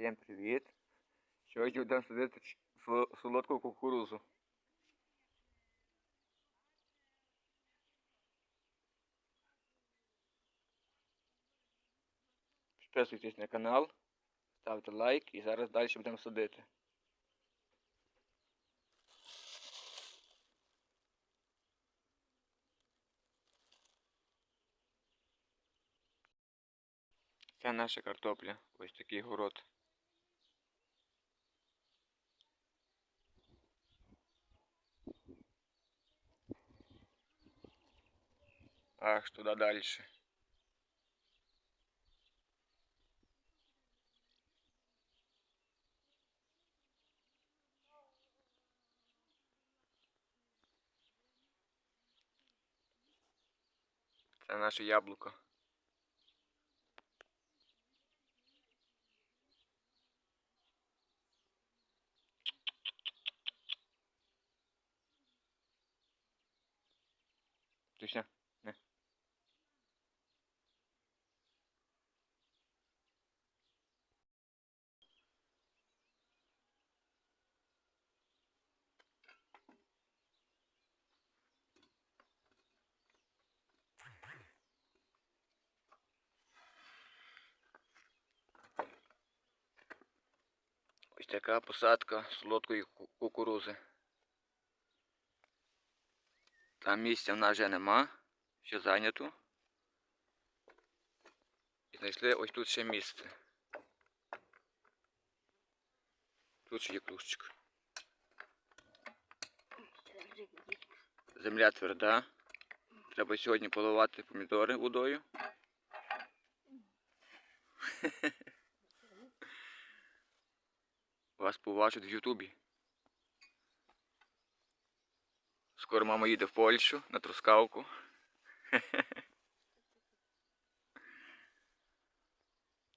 Всім привіт! Сьогодні будемо садити солодку кукурузу. Підписуйтесь на канал, ставте лайк і зараз далі будемо садити. Це наша картопля. Ось такий город. Аж туди далі. Це наше яблуко. Точно? Така посадка солодкої кукурузи. Там місця в нас вже нема, ще зайнято. І знайшли ось тут ще місце. Тут ще є кружчик. Земля тверда. Треба сьогодні поливати помідори водою. Вас побачать в Ютубі. Скоро мама їде в Польщу на трускавку.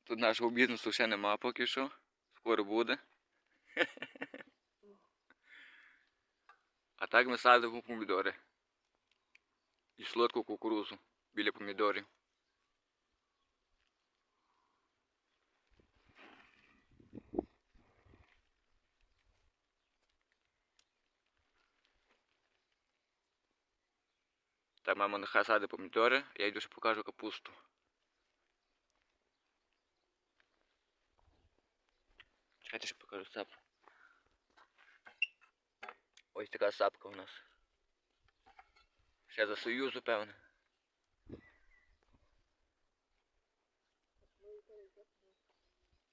Тут нашого бізнесу ще нема поки що. Скоро буде. А так ми садимо помідори. І солодку кукурузу біля помідорів. Та мама нехай помідори, я йду ще покажу капусту. Чекайте, ще покажу сапу. Ось така сапка у нас. Ще за Союзу, певне.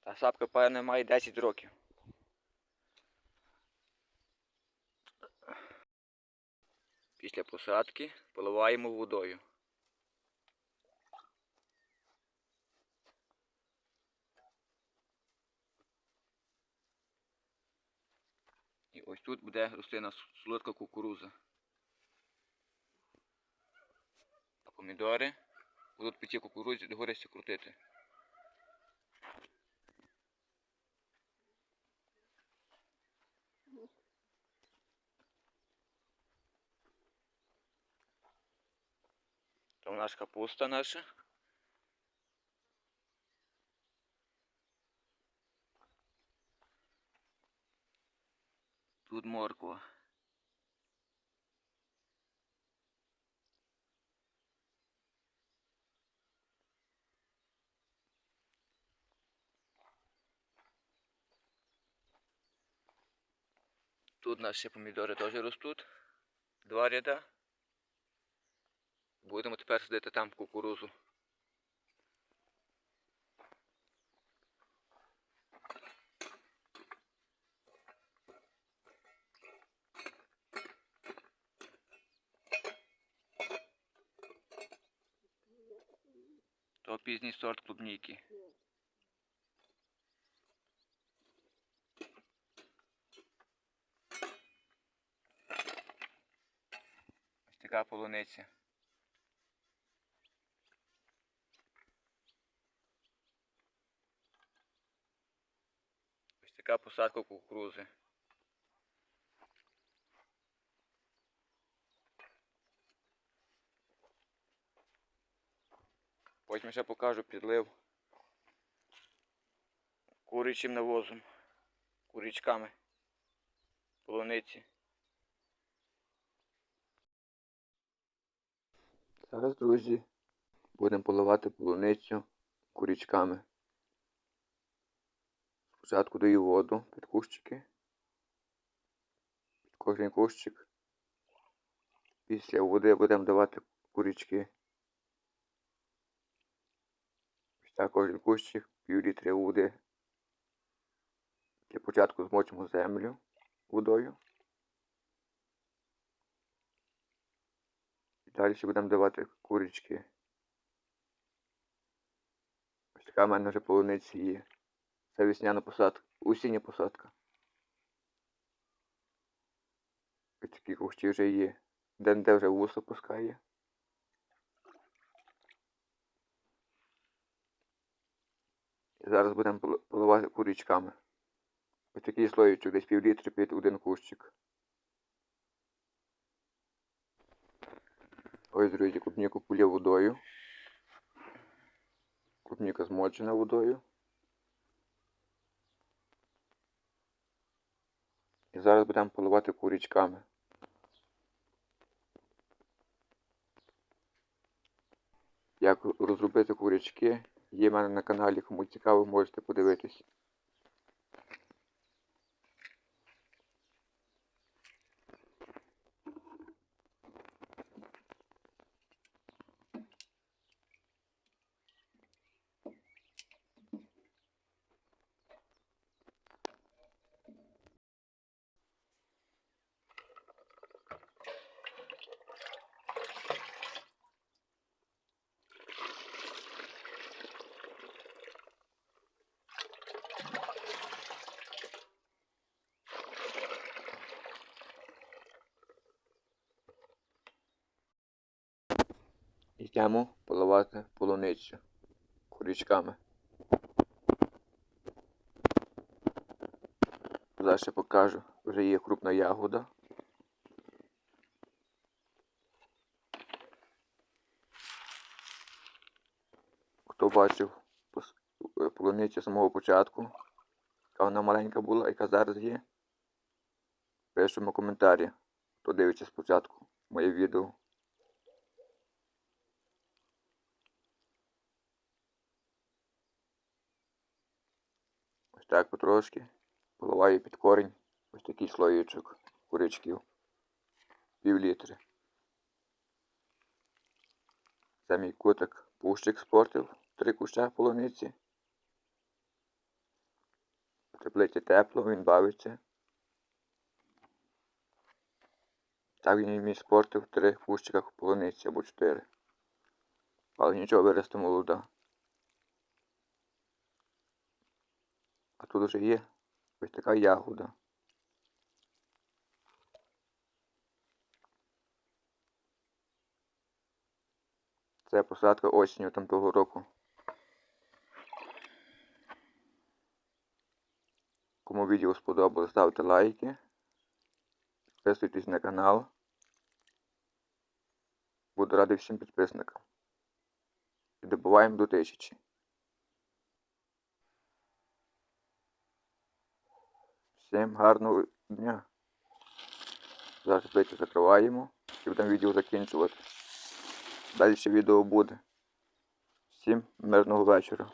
Та сапка, певне, має 10 років. Після посадки поливаємо водою. І ось тут буде рости нас солодка кукуруза. А помідори будуть по цій кукурузі догори все крутити. Там наша капуста наша. Тут морква. Тут наші помідори теж ростуть. Два ряда. Будемо тепер садити там кукурузу. То пізній сорт клубніки. Ось така полуниця. Ось така посадка кукурузи. Потім ще покажу підлив курячим навозом, курячками, полуниці. Зараз, друзі, будемо поливати полуницю курячками. Спочатку даю воду під кущики. Під кожен кущик. Після води будемо давати курячки. Так кожен кущик, пів літри води. Для початку змочимо землю водою. І далі будемо давати курячки. Ось така в мене вже полуниці є. Це весняна посадка, осіння посадка. Ось такі кущі вже є. Де де вже вуса пускає. І зараз будемо поливати курячками. Ось такий слоїчок, десь пів літри під один кущик. Ось, друзі, клубніку полів водою. Клубніка змочена водою. Зараз будемо поливати курячками. Як розробити курячки, є в мене на каналі, кому цікаво, можете подивитись. Йдемо поливати полуницю курячками. Зараз ще покажу, вже є крупна ягода. Хто бачив е, полуницю з самого початку, яка вона маленька була, яка зараз є, пишемо коментарі, хто дивиться спочатку моє відео. Так потрошки. Поливаю під корінь. Ось такий слоїчок курячків. Пів літри. Це мій кутик пущик спортив. Три куща полуниці. В теплиці тепло, він бавиться. Так він мій спортив в три кущиках полуниці або чотири. Але нічого виросте молода. А тут вже є ось така ягода. Це посадка осінню там того року. Кому відео сподобалось, ставте лайки. Підписуйтесь на канал. Буду радий всім підписникам. І добуваємо до тисячі. Всім гарного дня. Зараз плити закриваємо і будемо відео закінчувати. Далі ще відео буде. Всім мирного вечора.